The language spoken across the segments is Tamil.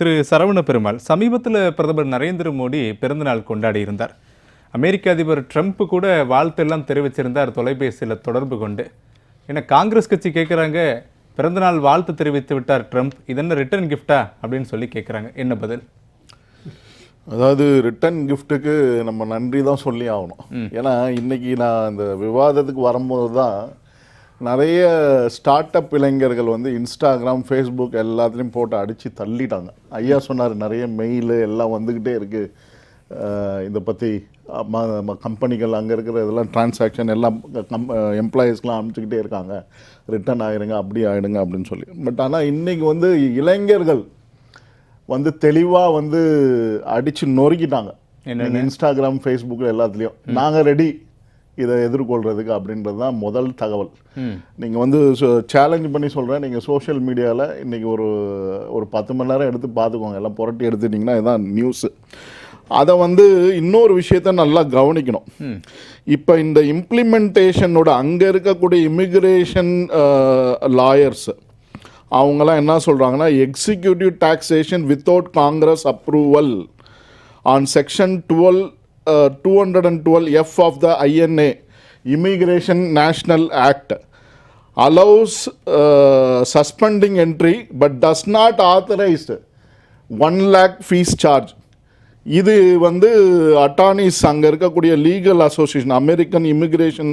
திரு சரவண பெருமாள் சமீபத்தில் பிரதமர் நரேந்திர மோடி பிறந்தநாள் கொண்டாடி இருந்தார். அமெரிக்க அதிபர் ட்ரம்ப் கூட வாழ்த்தெல்லாம் தெரிவிச்சிருந்தார் தொலைபேசியில் தொடர்பு கொண்டு. ஏன்னா காங்கிரஸ் கட்சி கேட்குறாங்க பிறந்தநாள் வாழ்த்து தெரிவித்து விட்டார் ட்ரம்ப் இதென்ன ரிட்டர்ன் கிஃப்டா அப்படின்னு சொல்லி கேட்குறாங்க என்ன பதில்? அதாவது ரிட்டன் கிஃப்ட்டுக்கு நம்ம நன்றி தான் சொல்லி ஆகணும். ஏன்னா இன்னைக்கு நான் இந்த விவாதத்துக்கு வரும்போது தான் நிறைய ஸ்டார்ட் அப் இளைஞர்கள் வந்து இன்ஸ்டாகிராம் ஃபேஸ்புக் எல்லாத்துலேயும் போட்டு அடித்து தள்ளிட்டாங்க. ஐயா சொன்னார் நிறைய மெயில் எல்லாம் வந்துக்கிட்டே இருக்குது இதை பற்றி கம்பெனிகள் அங்கே இருக்கிற இதெல்லாம் டிரான்சாக்ஷன் எல்லாம் கம் எம்ப்ளாயீஸ்க்கெலாம் அனுப்பிச்சிக்கிட்டே இருக்காங்க. ரிட்டர்ன் ஆகிடுங்க அப்படி ஆகிடுங்க அப்படின்னு சொல்லி. பட் ஆனால் இன்றைக்கி வந்து இளைஞர்கள் வந்து தெளிவாக வந்து அடித்து நொறுக்கிட்டாங்க? இன்ஸ்டாகிராம் ஃபேஸ்புக்கில் எல்லாத்துலேயும். நாங்கள் ரெடி இதை எதிர்கொள்கிறதுக்கு அப்படின்றது தான் முதல் தகவல். நீங்கள் வந்து சேலஞ்ச் பண்ணி சொல்கிறேன் நீங்கள் சோஷியல் மீடியாவில் இன்றைக்கி ஒரு ஒரு பத்து மணி நேரம் எடுத்து பார்த்துக்கோங்க. எல்லாம் புரட்டி எடுத்துட்டிங்கன்னா இதுதான் நியூஸு அதை வந்து இன்னொரு விஷயத்த நல்லா கவனிக்கணும். இப்போ இந்த இம்ப்ளிமெண்டேஷனோட அங்கே இருக்கக்கூடிய இமிக்ரேஷன் லாயர்ஸ் அவங்களாம் என்ன சொல்கிறாங்கன்னா executive taxation without Congress approval on section twelve two hundred and twelve f of the INA immigration national act allows suspending entry but does not authorize one lakh fees charge இது வந்து அட்டார்னிஸ் அங்கே இருக்கக்கூடிய legal association American immigration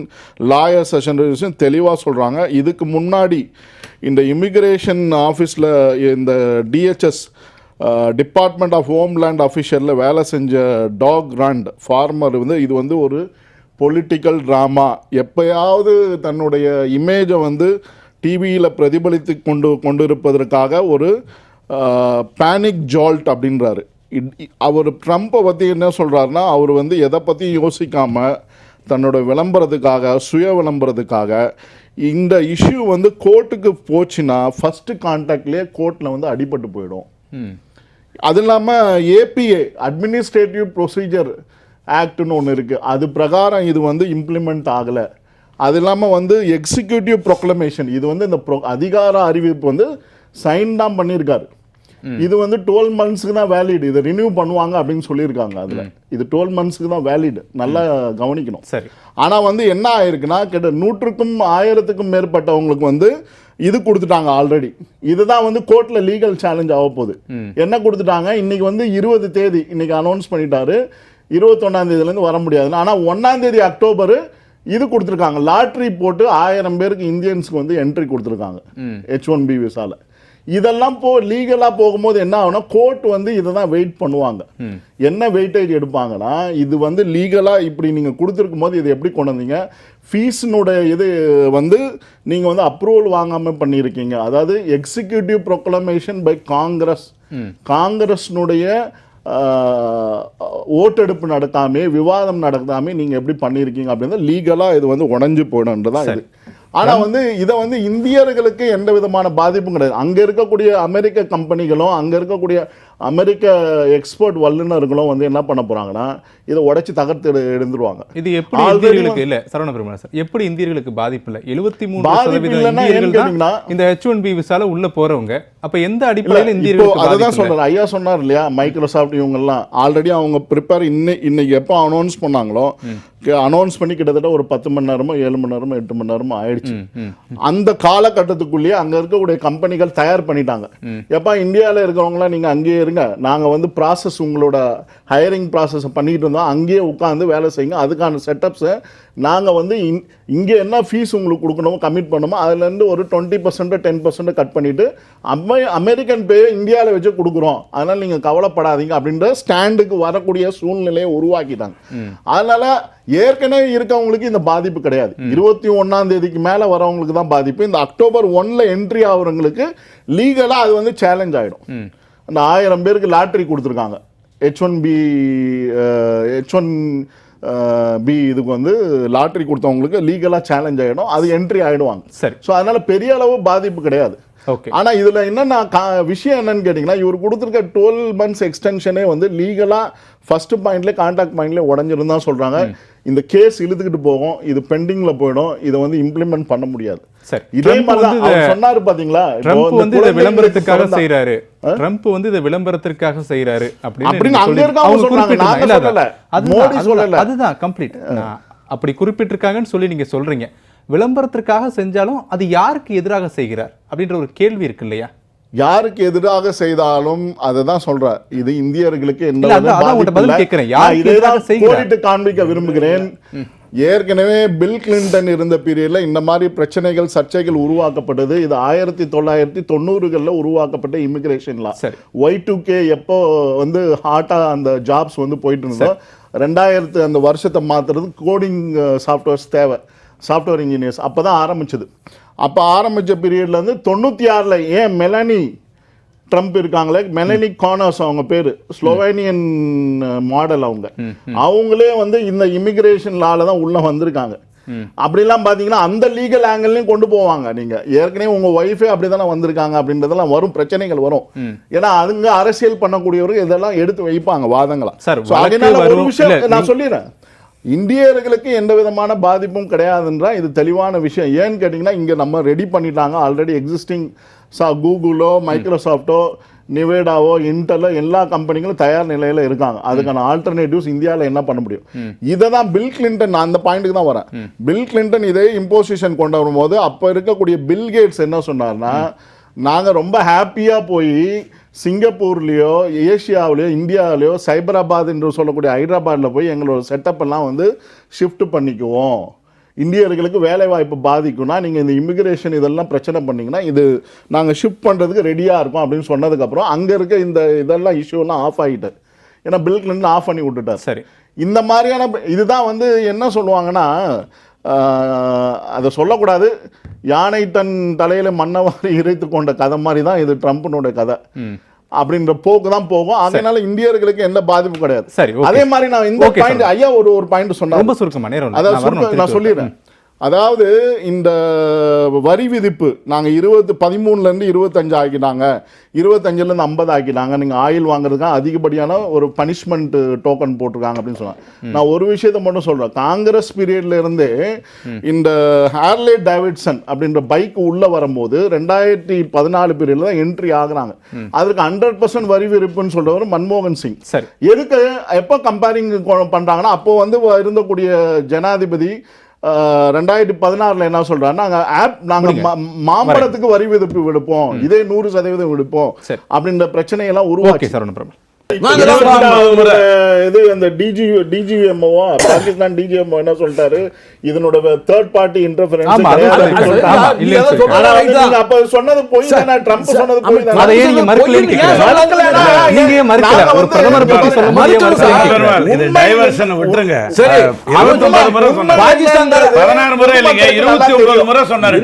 lawyers association தெளிவாக சொல்கிறாங்க இதுக்கு முன்னாடி இந்த இமிக்ரேஷன் ஆஃபீஸில் இந்த டிஹெச்எஸ் டிபார்ட்மெண்ட் ஆஃப் ஹோம்லேண்ட் அஃபிஷியலில் வேலை செஞ்ச டாக் ராண்ட் ஃபார்மர் வந்து இது வந்து ஒரு பொலிட்டிக்கல் ட்ராமா எப்பயாவது தன்னுடைய இமேஜை வந்து டிவியில் பிரதிபலித்து கொண்டு கொண்டிருப்பதற்காக ஒரு பேனிக் ஜால்ட் அப்படின்றாரு. இட்- அவர் ட்ரம்ப்பை பற்றி என்ன சொல்கிறாருன்னா அவர் வந்து எதை பற்றியும் யோசிக்காமல் தன்னோட விளம்பரத்துக்காக சுய விளம்பரத்துக்காக இந்த இஷ்யூ வந்து கோர்ட்டுக்கு போச்சுன்னா ஃபஸ்ட்டு கான்டாக்ட்லேயே கோர்ட்டில் வந்து அடிபட்டு போயிடும். ம். அது இல்லாமல் ஏபிஏ அட்மினிஸ்ட்ரேட்டிவ் ப்ரொசீஜர் ஆக்ட்னு ஒன்று இருக்குது அது பிரகாரம் இது வந்து இம்ப்ளிமெண்ட் ஆகலை. அது இல்லாமல் வந்து எக்ஸிக்யூட்டிவ் ப்ரொக்ளமேஷன் இது வந்து இந்த ப்ரொ அதிகார அறிவிப்பு வந்து சைன் தான் பண்ணியிருக்காரு இது வந்து டுவெல் மந்த்ஸ்க்கு தான் வேலிட் இதை ரினியூ பண்ணுவாங்க அப்படின்னு சொல்லியிருக்காங்க அதில். இது டுவெல் மந்த்ஸ்க்கு தான் வேலிட் நல்லா கவனிக்கணும். சரி. ஆனால் வந்து என்ன ஆயிருக்குன்னா கிட்ட நூற்றுக்கும் ஆயிரத்துக்கும் மேற்பட்டவங்களுக்கு வந்து இது கொடுத்துட்டாங்க ஆல்ரெடி இதுதான் வந்து கோர்ட்டில் லீகல் சேலஞ்ச் ஆக போகுது. என்ன கொடுத்துட்டாங்க? இன்னைக்கு வந்து இருபது தேதி இன்னைக்கு அனௌன்ஸ் பண்ணிட்டாரு. இருபத்தொன்னாம் தேதியிலேருந்து வர முடியாது ஆனால் ஒன்றாம் தேதி அக்டோபர் இது கொடுத்துருக்காங்க. லாட்ரி போட்டு ஆயிரம் பேருக்கு இந்தியன்ஸ்க்கு வந்து என்ட்ரி கொடுத்துருக்காங்க. ஹெச் ஒன் பி விசால. இதெல்லாம் போ லீகலாக போகும்போது என்ன ஆகும்னா கோர்ட் வந்து இதை தான் வெயிட் பண்ணுவாங்க என்ன வெயிட்டேஜ் எடுப்பாங்கன்னா இது வந்து லீகலாக இப்படி நீங்கள் கொடுத்துருக்கும் போது இது எப்படி கொண்டு வந்தீங்க? ஃபீஸினுடைய இது வந்து நீங்கள் வந்து அப்ரூவல் வாங்காமல் பண்ணியிருக்கீங்க. அதாவது எக்ஸிக்யூட்டிவ் ப்ரொக்ளமேஷன் பை காங்கிரஸ் காங்கிரஸ்னுடைய ஓட்டெடுப்பு நடத்தாமே விவாதம் நடத்தாமே நீங்கள் எப்படி பண்ணியிருக்கீங்க அப்படின்னு லீகலாக இது வந்து உடஞ்சு போயிடும்ன்றதான் இது. ஆனால் வந்து இதை வந்து இந்தியர்களுக்கு எந்த விதமான பாதிப்பும் கிடையாது. அங்கே இருக்கக்கூடிய அமெரிக்க கம்பெனிகளும் அங்கே இருக்கக்கூடிய அமெரிக்க எக்ஸ்போர்ட் வல்லுநர்களும் வந்து என்ன பண்ண போகிறாங்கன்னா இதை உடைச்சி தகர்த்து எடுத்துருவாங்க இது எப்படி இந்தியர்களுக்கு இல்ல? சரவண பெருமாள் சார் எப்படி இந்தியர்களுக்கு பாதிப்பு இல்லை? எழுபத்தி மூணு பாதிப்பு சதவீத இல்லைன்னா ஏன்னு இந்தியர்கள் தான் கேட்டீங்கன்னா- இந்த ஹெச் ஒன் பி விசால உள்ள போறவங்க. அப்ப எந்த அடிப்படையில் இப்போ இந்தியர்களுக்கு அதை தான்? சொல்றாரு ஐயா சொன்னார் இல்லையா மைக்ரோசாஃப்ட் இவங்கெல்லாம் ஆல்ரெடி அவங்க ப்ரிப்பேர் இன்னை இன்னைக்கு எப்போ அனௌன்ஸ் பண்ணாங்களோ அனௌன்ஸ் பண்ணி கிட்டத்தட்ட ஒரு பத்து மணி நேரமோ ஏழு மணி நேரமோ எட்டு மணி நேரமோ ஆயிடுச்சு. அந்த காலகட்டத்துக்குள்ளேயே அங்க இருக்கக்கூடிய கம்பெனிகள் தயார் பண்ணிட்டாங்க. எப்பா இந்தியாவில் இருக்கிறவங்களாம் நீங்க அங்கேயே இருங்க நாங்க வந்து ப்ராசஸ் உங்களோட ஹையரிங் ப்ராசஸ் பண்ணிட்டு இருந்தோம். அங்கேயே உட்காந்து வேலை செய்யுங்க. அதுக்கான செட்டப்ஸை நாங்க வந்து இங்- இங்கே என்ன ஃபீஸ் உங்களுக்கு கொடுக்கணுமோ கமிட் பண்ணணுமோ அதுலேருந்து ஒரு twenty percent ten percent cut பண்ணிட்டு அமெ அமெரிக்கன் பே இந்தியாவில் வச்சு கொடுக்குறோம். அதனால நீங்க கவலைப்படாதீங்க அப்படின்ற ஸ்டாண்டுக்கு வரக்கூடிய சூழ்நிலையை உருவாக்கிட்டாங்க. அதனால ஏற்கனவே இருக்கவங்களுக்கு இந்த பாதிப்பு கிடையாது. இருபத்தி ஒன்னாம் தேதிக்கு மேல வரவங்களுக்கு தான் பாதிப்பு. இந்த அக்டோபர் ஒன்ல என்ட்ரி ஆகுறவங்களுக்கு லீகலா அது வந்து சேலஞ்ச் ஆயிடும். அந்த ஆயிரம் பேருக்கு லாட்ரி கொடுத்துருக்காங்க. H one B H one B இதுக்கு வந்து லாட்ரி கொடுத்தவங்களுக்கு லீகலாக சேலஞ்ச் ஆகிடும் அது என்ட்ரி ஆகிடுவாங்க சரி. ஸோ அதனால பெரிய அளவு பாதிப்பு கிடையாது. ஆனா இதுல என்னன்னா கா- விஷயம் என்னன்னு கேட்டிங்கன்னா இவர் கொடுத்துருக்க டுவெல் மந்த்ஸ் எக்ஸ்டென்ஷனே வந்து லீகலா ஃபர்ஸ்ட் பாயிண்ட்ல கான்டாக்ட் பாயிண்ட்ல உடஞ்சிருந்து சொல்றாங்க. இந்த கேஸ் இழுத்துக்கிட்டு போகும். இது பெண்டிங்ல போயிடும். இதை வந்து இம்ப்ளிமெண்ட் பண்ண முடியாது. சரி. இதே மாதிரி சொன்னாரு பாத்தீங்களா? ட்ரம்ப் வந்து இதை விளம்பரத்துக்காக செய்யறாரு ட்ரம்ப் வந்து இதை விளம்பரத்திற்காக செய்யறாரு அப்படின்னு அங்க இல்ல, சொல்லல. மோடி சொல்லல. அதுதான் கம்ப்ளீட் அப்படி குறிப்பிட்டிருக்காங்கன்னு சொல்லி நீங்க சொல்றீங்க. விளம்பரத்திற்காக செஞ்சாலும் அது யாருக்கு எதிராக செய்கிறார் அப்படின்ற ஒரு கேள்வி இருக்கு இல்லையா? யாருக்கு எதிராக செய்தாலும் அதை தான் சொல்றேன் இது இந்தியர்களுக்கு? கோடிட்டு காண்பிக்க விரும்புகிறேன். ஏற்கனவே பில் கிளின்டன் இருந்த பீரியட்ல இந்த மாதிரி பிரச்சனைகள் சர்ச்சைகள் உருவாக்கப்பட்டது. இது ஆயிரத்தி தொள்ளாயிரத்தி தொண்ணூறுகளில் உருவாக்கப்பட்ட immigration law Y two K எப்போ வந்து ஹார்ட்டாக அந்த ஜாப்ஸ் வந்து போயிட்டு இருந்தோம் ரெண்டாயிரத்து அந்த வருஷத்தை மாற்றுறது கோடிங் சாஃப்ட்வேர்ஸ் தேவை. சாஃப்ட்வேர் இன்ஜினியர்ஸ் அப்போ தான் ஆரம்பிச்சது. அப்போ ஆரம்பித்த பீரியட்லேருந்து தொண்ணூற்றி ஆறில் ஏன் மெலனி ட்ரம்ப் இருக்காங்களே? மெலனி கானர்ஸ் அவங்க பேர். ஸ்லோவேனியன் மாடல் அவங்க. அவங்களே வந்து இந்த இமிகிரேஷன் லால தான் உள்ள வந்திருக்காங்க. அப்படிலாம் பார்த்தீங்கன்னா அந்த லீகல் ஆங்கிள்லையும் கொண்டு போவாங்க நீங்க. ஏற்கனவே உங்க ஒய்ஃபே அப்படிதானே வந்திருக்காங்க அப்படின்றதெல்லாம் வரும் பிரச்சனைகள் வரும். ஏன்னா அதுங்க அரசியல் பண்ணக்கூடியவர்கள் இதெல்லாம் எடுத்து வைப்பாங்க வாதங்களா. சார், அதனால ஒரு. விஷயம் நான் சொல்லிடுறேன். இந்தியர்களுக்கு எந்த விதமான பாதிப்பும் கிடையாதுன்றா இது தெளிவான விஷயம். ஏன்னு கேட்டிங்கன்னா இங்கே நம்ம ரெடி பண்ணிட்டாங்க. ஆல்ரெடி எக்ஸிஸ்டிங் சா கூகுளோ மைக்ரோசாஃப்ட்டோ நிவேடாவோ இன்டெலோ எல்லா கம்பெனிகளும் தயார் நிலையில் இருக்காங்க. அதுக்கான ஆல்டர்னேட்டிவ்ஸ் இந்தியாவில் என்ன பண்ண முடியும்? இதை தான் பில் கிளின்டன் நான் அந்த பாயிண்ட்டுக்கு தான் வரேன். பில் கிளின்டன் இதே இம்போசிஷன் கொண்டு வரும்போது அப்போ இருக்கக்கூடிய பில் கேட்ஸ் என்ன சொன்னார்னா நாங்கள் ரொம்ப ஹாப்பியாக போய் சிங்கப்பூர்லேயோ ஏஷியாவிலையோ இந்தியாவிலையோ சைபராபாத் என்று சொல்லக்கூடிய ஹைதராபாத்தில் போய் எங்களோட செட்டப் எல்லாம் வந்து ஷிஃப்ட் பண்ணிக்குவோம். இந்தியர்களுக்கு வேலை வாய்ப்பு பாதிக்கும்னா நீங்கள் இந்த இமிகிரேஷன் இதெல்லாம் பிரச்சனை பண்ணீங்கன்னா இது நாங்கள் ஷிஃப்ட் பண்ணுறதுக்கு ரெடியாக இருக்கோம் அப்படின்னு சொன்னதுக்கப்புறம் அங்கே இருக்க இந்த இதெல்லாம் இஷ்யூலாம் ஆஃப் ஆகிட்டு ஏன்னா பில் கிளின்டன் ஆஃப் பண்ணி விட்டுட்டார். சரி. இந்த மாதிரியான இதுதான் வந்து என்ன சொல்லுவாங்கன்னா அதை சொல்லக்கூடாது. யானை தன் தலையில மன்னவாரி இறைத்து கொண்ட கதை மாதிரி தான் இது ட்ரம்ப்னுடைய கதை. அப்படின்ற போக்கு தான் போகும். அதனால இந்தியர்களுக்கு எந்த பாதிப்பும் கிடையாது. சரி அதே மாதிரி நான் இந்த பாயிண்ட் ஐயா ஒரு ஒரு பாயிண்ட் சொன்னார். ரொம்ப சுருக்கமா நேரம். அதாவது நான். சொல்லிடுறேன். அதாவது இந்த வரி விதிப்பு நாங்கள் இருபது பதிமூணுலேருந்து இருபத்தஞ்சு ஆக்கிட்டாங்க. இருபத்தஞ்சிலேருந்து ஐம்பது ஆக்கிட்டாங்க. நீங்கள் ஆயில் வாங்குறதுக்காக அதிகப்படியான ஒரு பனிஷ்மெண்ட் டோக்கன் போட்டிருக்காங்க அப்படின்னு சொன்னாங்க. நான் ஒரு விஷயத்தை மட்டும் சொல்கிறேன் காங்கிரஸ் பீரியட்ல இருந்தே இந்த ஹேர்லே டேவிட்சன் அப்படின்ற பைக் உள்ள வரும்போது ரெண்டாயிரத்தி பதினாலு பீரியட்ல தான் என்ட்ரி ஆகுறாங்க. அதுக்கு ஹண்ட்ரட் பர்சன்ட் வரி விதிப்புன்னு சொல்றவர் மன்மோகன் சிங். சரி. எதுக்கு எப்போ கம்பேரிங் பண்றாங்கன்னா அப்போ வந்து இருந்தக்கூடிய ஜனாதிபதி ரெண்டாயிரத்தி பதினாறுல என்ன சொல்றாருன்னா நாங்க ஆப் நாங்க மா- மாம்பழத்துக்கு வரி விதிப்பு விடுப்போம். இதே நூறு சதவீதம் விடுப்போம். அப்படின்ற பிரச்சனையெல்லாம் உருவாக்கி சார் ஒன்றும் முறை. இது அந்த டிஜி பாகிஸ்தான் டிஜிஎம்ஓ என்ன சொல்லிட்டாரு? இதனோட தேர்ட் பார்ட்டி இன்டர்ஃபரன்ஸ் அப்ப சொன்னது போய் ட்ரம்ப் சொன்னது போய் அதை நீங்க நீங்க மறுக்கல? ஒரு பிரதமர் பத்தி சொல்லும்போது. இது டைவர்ஷன் விட்டுருங்க. சரி. சொன்னாரு. பாகிஸ்தான் முறை இல்லைங்க. முறை சொன்னாரு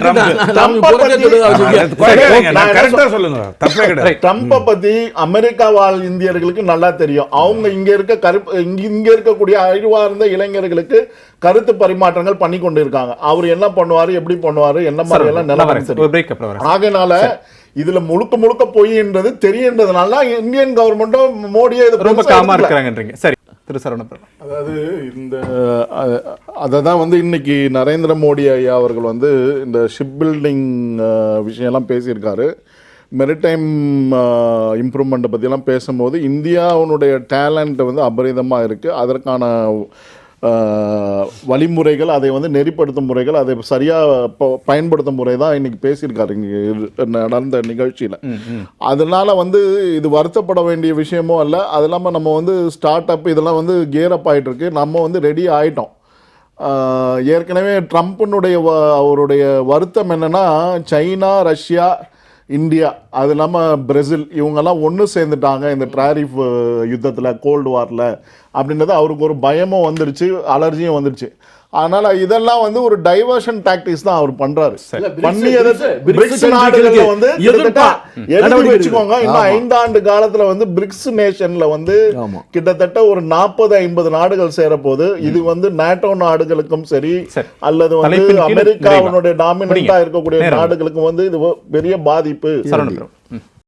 ட்ரம்ப் பத்தி அமெரிக்கா வாழ் இந்தியர்களுக்கு நல்லா தெரியும். அவங்க இங்க இருக்க கருப்பு இங்க இங்க இருக்கக்கூடிய அறிவார்ந்த இளைஞர்களுக்கு கருத்து பரிமாற்றங்கள் பண்ணி கொண்டு இருக்காங்க அவர் என்ன பண்ணுவாரு எப்படி பண்ணுவாரு என்ன மாதிரி எல்லாம் நிலவரம் ஆகையினால இதுல முழுக்க முழுக்க பொய்ன்றது தெரியன்றதுனால தான் இந்தியன் கவர்மெண்ட்டும் மோடியே இது ரொம்ப காமா. இருக்கிறாங்கன்றீங்க. சரி திரு சரவண பிரபு அதாவது இந்த அதை தான் வந்து இன்னைக்கு நரேந்திர மோடி ஐயா அவர்கள் வந்து இந்த ஷிப் பில்டிங் விஷயம்லாம் பேசியிருக்காரு. மெரிடைம் இம்ப்ரூவ்மெண்ட்டை பற்றிலாம் பேசும்போது இந்தியாவுடைய டேலண்ட் வந்து அபரிதமாக இருக்குது அதற்கான அஹ், வழிமுறைகள் அதை வந்து நெறிப்படுத்தும் முறைகள் அதை சரியாக பயன்படுத்தும் முறை தான் இன்னைக்கு பேசியிருக்காரு. இங்கே நடந்த நிகழ்ச்சியில். அதனால வந்து இது வருத்தப்பட வேண்டிய விஷயமும் அல்ல. அது இல்லாமல் நம்ம வந்து ஸ்டார்ட் அப் இதெல்லாம் வந்து கியர் அப் ஆயிட்டு இருக்கு நம்ம வந்து ரெடி ஆயிட்டோம். ஆஹ் ஏற்கனவே ட்ரம்ப்பினுடைய அவருடைய வருத்தம் என்னன்னா சைனா ரஷ்யா இந்தியா அது இல்லாமல் பிரேசில் இவங்கெல்லாம் ஒன்று சேர்ந்துட்டாங்க இந்த ட்ராரிஃப் யுத்தத்தில் கோல்டு வாரில் அப்படின்றது அவருக்கு ஒரு பயமும் வந்துடுச்சு அலர்ஜியும் வந்துடுச்சு அதனால இதெல்லாம் வந்து ஒரு டைவர்ஷன் டாக்டிக்ஸ் தான் அவர் பண்றாரு பண்ணி பிரிக்ஸ் நாடுகள்ல வந்து எழுதி வச்சுக்கோங்க. இன்னும். ஐந்தாண்டு காலத்துல வந்து பிரிக்ஸ் நேஷன்ல வந்து. கிட்டத்தட்ட ஒரு நாற்பது ஐம்பது நாடுகள் சேர போது இது வந்து நேட்டோ நாடுகளுக்கும் சரி. அல்லது வந்து அமெரிக்காவினுடைய. டாமினண்டா. இருக்கக்கூடிய. நாடுகளுக்கும் வந்து இது பெரிய பாதிப்பு.